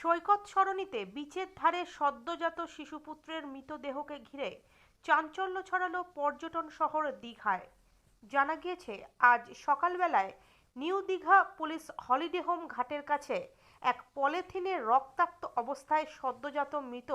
সৈকত সরণিতে বিচের ধারে সদ্যজাত শিশুপুত্রের মৃতদেহকে ঘিরে চাঞ্চল্য ছড়ালো পর্যটন শহর দীঘায়। জানা গিয়েছে, আজ সকালবেলায় New Digha police holiday home ঘাটের কাছে এক পলিথিনে রক্তাক্ত অবস্থায় সদ্যজাত মৃত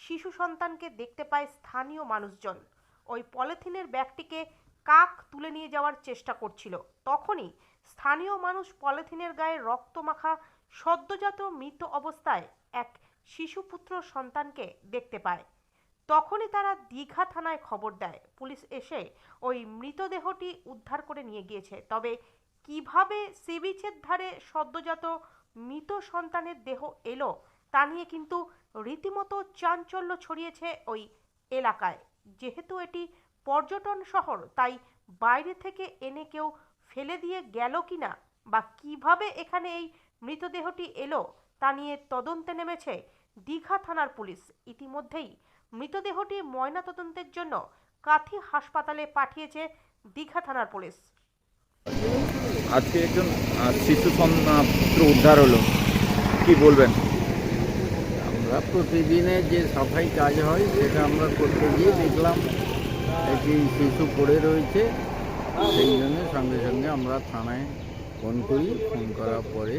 শিশু সন্তানকে দেখতে পায় স্থানীয় মানুষজন। ওই পলিথিনের ব্যাগটিকে কাক তুলে নিয়ে যাওয়ার চেষ্টা করছিল। তখনই স্থানীয় মানুষ পলিথিনের গায়ে রক্তমাখা সদ্যজাত মৃত অবস্থায় এক শিশুপুত্র সন্তানকে দেখতে পায়। তখনই তারা দীঘা থানায় খবর দেয়। পুলিশ এসে ওই মৃতদেহটি উদ্ধার করে নিয়ে গিয়েছে। তবে কীভাবে সিবিচের ধারে সদ্যজাত মৃত সন্তানের দেহ এলো তা নিয়ে কিন্তু রীতিমতো চাঞ্চল্য ছড়িয়েছে ওই এলাকায়। যেহেতু এটি পর্যটন শহর তাই বাইরে থেকে এনে কেউ ফেলে দিয়ে গেল কিনা বা কীভাবে এখানে এই মৃতদেহটি এলো তা নিয়ে তদন্তে নেমেছে দীঘা থানার পুলিশ। ইতিমধ্যেই মৃতদেহটি ময়না তদন্তের জন্য কাথি হাসপাতালে পাঠিয়েছে দীঘা থানার পুলিশ। আজকে একজন শিশু পুত্র উদ্ধার হলো। কি বলবেন? আমরা প্রতিদিনে যে সাফাই কাজ হয় সেটা আমরা করতে গিয়ে দেখলাম একটি শিশু পড়ে রয়েছে। সেই জন্য সঙ্গে সঙ্গে আমরা থানায় ফোন করি। ফোন করার পরে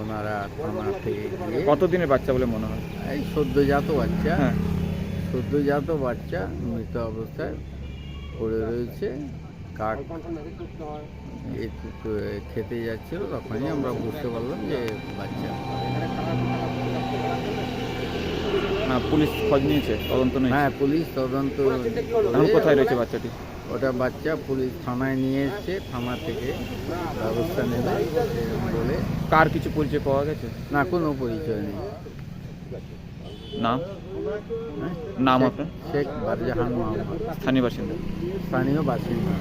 ওনারা থানা থেকে গিয়ে কতদিনের বাচ্চা বলে মনে হয়? এই সদ্যজাত বাচ্চা। হ্যাঁ। সদ্যজাত বাচ্চা মৃত অবস্থায় পড়ে রয়েছে। কাক খেতে যাচ্ছিল তখনই আমরা বুঝতে পারলাম যে বাচ্চা না পুলিশ খোঁজ নিয়েছে? তদন্ত নেই হ্যাঁ পুলিশ তদন্ত এখন কোথায় রয়েছে বাচ্চাটি? ওটা বাচ্চা পুলিশ থানায় নিয়ে এসছে থানা থেকে ব্যবস্থা নেবে বলে। কার কিছু পরিচয় পাওয়া গেছে? না কোনো পরিচয় নেই। নাম? হ্যাঁ? নাম আপনার? শেখ বারজাহান মোহাম্মদ। স্থানীয় বাসিন্দা? স্থানীয় বাসিন্দা।